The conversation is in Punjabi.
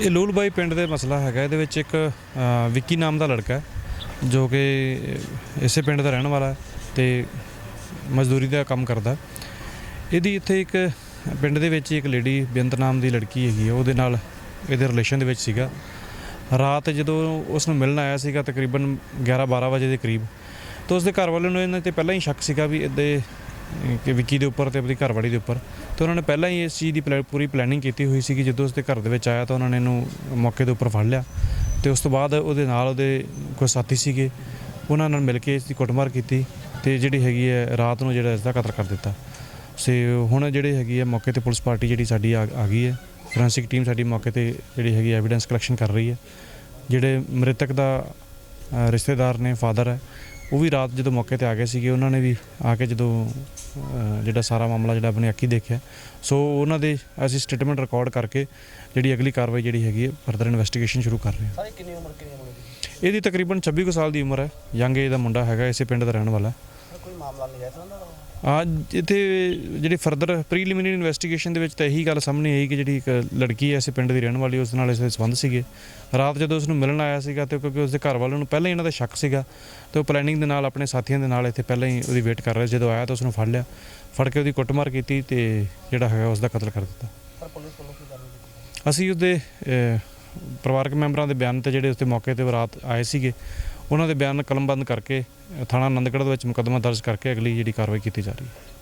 ਇਹ ਲੂਲਬਾਈ ਪਿੰਡ ਦੇ ਮਸਲਾ ਹੈਗਾ। ਇਹਦੇ ਵਿੱਚ ਇੱਕ ਵਿੱਕੀ ਨਾਮ ਦਾ ਲੜਕਾ ਹੈ, ਜੋ ਕਿ ਇਸੇ ਪਿੰਡ ਦਾ ਰਹਿਣ ਵਾਲਾ ਹੈ ਤੇ ਮਜ਼ਦੂਰੀ ਦਾ ਕੰਮ ਕਰਦਾ ਇਹਦੀ ਇੱਥੇ ਇੱਕ ਪਿੰਡ ਦੇ ਵਿੱਚ ਇੱਕ ਲੇਡੀ ਬੇਅੰਤ ਨਾਮ ਦੀ ਲੜਕੀ ਹੈਗੀ ਹੈ। ਉਹਦੇ ਨਾਲ ਇਹਦੇ ਰਿਲੇਸ਼ਨ ਦੇ ਵਿੱਚ ਸੀਗਾ। ਰਾਤ ਜਦੋਂ ਉਸ ਨੂੰ ਮਿਲਣ ਆਇਆ ਸੀਗਾ ਤਕਰੀਬਨ 11 12 ਵਜੇ ਦੇ ਕਰੀਬ, ਤਾਂ ਉਸਦੇ ਘਰ ਵਾਲੇ ਨੂੰ ਇਹਨਾਂ ਤੇ ਪਹਿਲਾਂ ਹੀ ਸ਼ੱਕ ਸੀਗਾ ਵੀ ਇਹਦੇ ਕਿ ਵਿੱਕੀ ਦੇ ਉੱਪਰ ਤੇ ਆਪਣੀ ਘਰਵਾਲੀ ਦੇ ਉੱਪਰ। ਤੇ ਉਹਨਾਂ ਨੇ ਪਹਿਲਾਂ ਹੀ ਇਸ ਚੀਜ਼ ਦੀ ਪਲੈ- ਪੂਰੀ ਪਲੈਨਿੰਗ ਕੀਤੀ ਹੋਈ ਸੀ ਕਿ ਜਦੋਂ ਉਸਦੇ ਘਰ ਦੇ ਵਿੱਚ ਆਇਆ ਤਾਂ ਉਹਨਾਂ ਨੇ ਇਹਨੂੰ ਮੌਕੇ ਦੇ ਉੱਪਰ ਫੜ ਲਿਆ। ਤੇ ਉਸ ਤੋਂ ਬਾਅਦ ਉਹਦੇ ਨਾਲ ਉਹਦੇ ਕੋਈ ਸਾਥੀ ਸੀਗੇ। ਉਹਨਾਂ ਨਾਲ ਮਿਲ ਕੇ ਇਸ ਦੀ ਕੁੱਟਮਾਰ ਕੀਤੀ ਤੇ ਜਿਹੜੀ ਹੈਗੀ ਹੈ ਰਾਤ ਨੂੰ ਜਿਹੜਾ ਇਸ ਦਾ ਕਤਲ ਕਰ ਦਿੱਤਾ। ਸੇ ਹੁਣ ਜਿਹੜੀ ਹੈਗੀ ਹੈ ਮੌਕੇ ਤੇ ਪੁਲਿਸ ਪਾਰਟੀ ਜਿਹੜੀ ਸਾਡੀ ਆ ਆ ਗਈ ਹੈ। ਫੋਰੈਂਸਿਕ ਟੀਮ ਸਾਡੀ ਮੌਕੇ ਤੇ ਜਿਹੜੀ ਹੈਗੀ ਐਵੀਡੈਂਸ ਕਲੈਕਸ਼ਨ ਕਰ ਰਹੀ ਹੈ। ਜਿਹੜੇ ਮ੍ਰਿਤਕ ਦਾ ਰਿਸ਼ਤੇਦਾਰ ਨੇ ਫਾਦਰ ਹੈ ਉਹ ਵੀ ਰਾਤ ਜਦੋਂ ਮੌਕੇ ਤੇ ਆ ਗਏ ਸੀਗੇ ਉਹਨਾਂ ਨੇ ਵੀ ਆ ਕੇ ਜਦੋਂ ਜਿਹੜਾ ਸਾਰਾ ਮਾਮਲਾ ਜਿਹੜਾ ਆਪਣੇ ਅੱਖੀ ਦੇਖਿਆ। ਸੋ ਉਹਨਾਂ ਦੇ ਅਸੀਂ ਸਟੇਟਮੈਂਟ ਰਿਕਾਰਡ ਕਰਕੇ ਜਿਹੜੀ ਅਗਲੀ ਕਾਰਵਾਈ ਜਿਹੜੀ ਹੈਗੀ ਹੈ ਫਰਦਰ ਇਨਵੈਸਟੀਗੇਸ਼ਨ ਸ਼ੁਰੂ ਕਰ ਰਹੇ ਹਾਂ। ਸਾਰੇ ਕਿੰਨੀ ਉਮਰ ਕਿੰਨੀ ਉਮਰ ਦੀ? ਇਹਦੀ ਤਕਰੀਬਨ 26 ਕੁ ਸਾਲ ਦੀ ਉਮਰ ਹੈ। ਯੰਗ ਏਜ ਦਾ ਮੁੰਡਾ ਹੈਗਾ ਇਸੇ ਪਿੰਡ ਦਾ ਰਹਿਣ ਵਾਲਾ ਕੋਈ ਮਾਮਲਾ ਨਹੀਂ ਜਾਇਜ਼ ਹੁੰਦਾ ਆ ਇੱਥੇ ਜਿਹੜੀ ਫਰਦਰ ਪ੍ਰੀਲਿਮਿਨਰੀ ਇਨਵੈਸਟੀਗੇਸ਼ਨ ਦੇ ਵਿੱਚ ਤਾਂ ਇਹੀ ਗੱਲ ਸਾਹਮਣੇ ਆਈ ਕਿ ਜਿਹੜੀ ਇੱਕ ਲੜਕੀ ਹੈ ਇਸੇ ਪਿੰਡ ਦੀ ਰਹਿਣ ਵਾਲੀ ਉਸ ਨਾਲ ਇਸ ਦੇ ਸੰਬੰਧ ਸੀਗੇ। ਰਾਤ ਜਦੋਂ ਉਸ ਨੂੰ ਮਿਲਣ ਆਇਆ ਸੀਗਾ ਤੇ ਕਿਉਂਕਿ ਉਸਦੇ ਘਰ ਵਾਲਿਆਂ ਨੂੰ ਪਹਿਲਾਂ ਹੀ ਇਹਨਾਂ ਦਾ ਸ਼ੱਕ ਸੀਗਾ ਤੇ ਉਹ ਪਲੈਨਿੰਗ ਦੇ ਨਾਲ ਆਪਣੇ ਸਾਥੀਆਂ ਦੇ ਨਾਲ ਇੱਥੇ ਪਹਿਲਾਂ ਹੀ ਉਹਦੀ ਵੇਟ ਕਰ ਰਹੇ ਸੀ। ਜਦੋਂ ਆਇਆ ਤਾਂ ਉਸ ਨੂੰ ਫੜ ਲਿਆ ਫੜ ਕੇ ਉਹਦੀ ਕੁੱਟਮਾਰ ਕੀਤੀ ਤੇ ਜਿਹੜਾ ਹੈਗਾ ਉਸ ਦਾ ਕਤਲ ਕਰ ਦਿੱਤਾ। ਅਸੀਂ ਉਹਦੇ ਪਰਿਵਾਰਕ ਮੈਂਬਰਾਂ ਦੇ ਬਿਆਨ ਤੇ ਜਿਹੜੇ ਉਸਤੇ ਮੌਕੇ ਤੇ ਰਾਤ ਆਏ ਸੀਗੇ ਉਹਨਾਂ ਦੇ ਬਿਆਨ ਕਲਮਬੰਦ ਕਰਕੇ ਥਾਣਾ ਆਨੰਦਗੜ੍ਹ ਦੇ ਵਿੱਚ ਮੁਕੱਦਮਾ ਦਰਜ ਕਰਕੇ ਅਗਲੀ ਜਿਹੜੀ ਕਾਰਵਾਈ ਕੀਤੀ ਜਾ ਰਹੀ ਹੈ।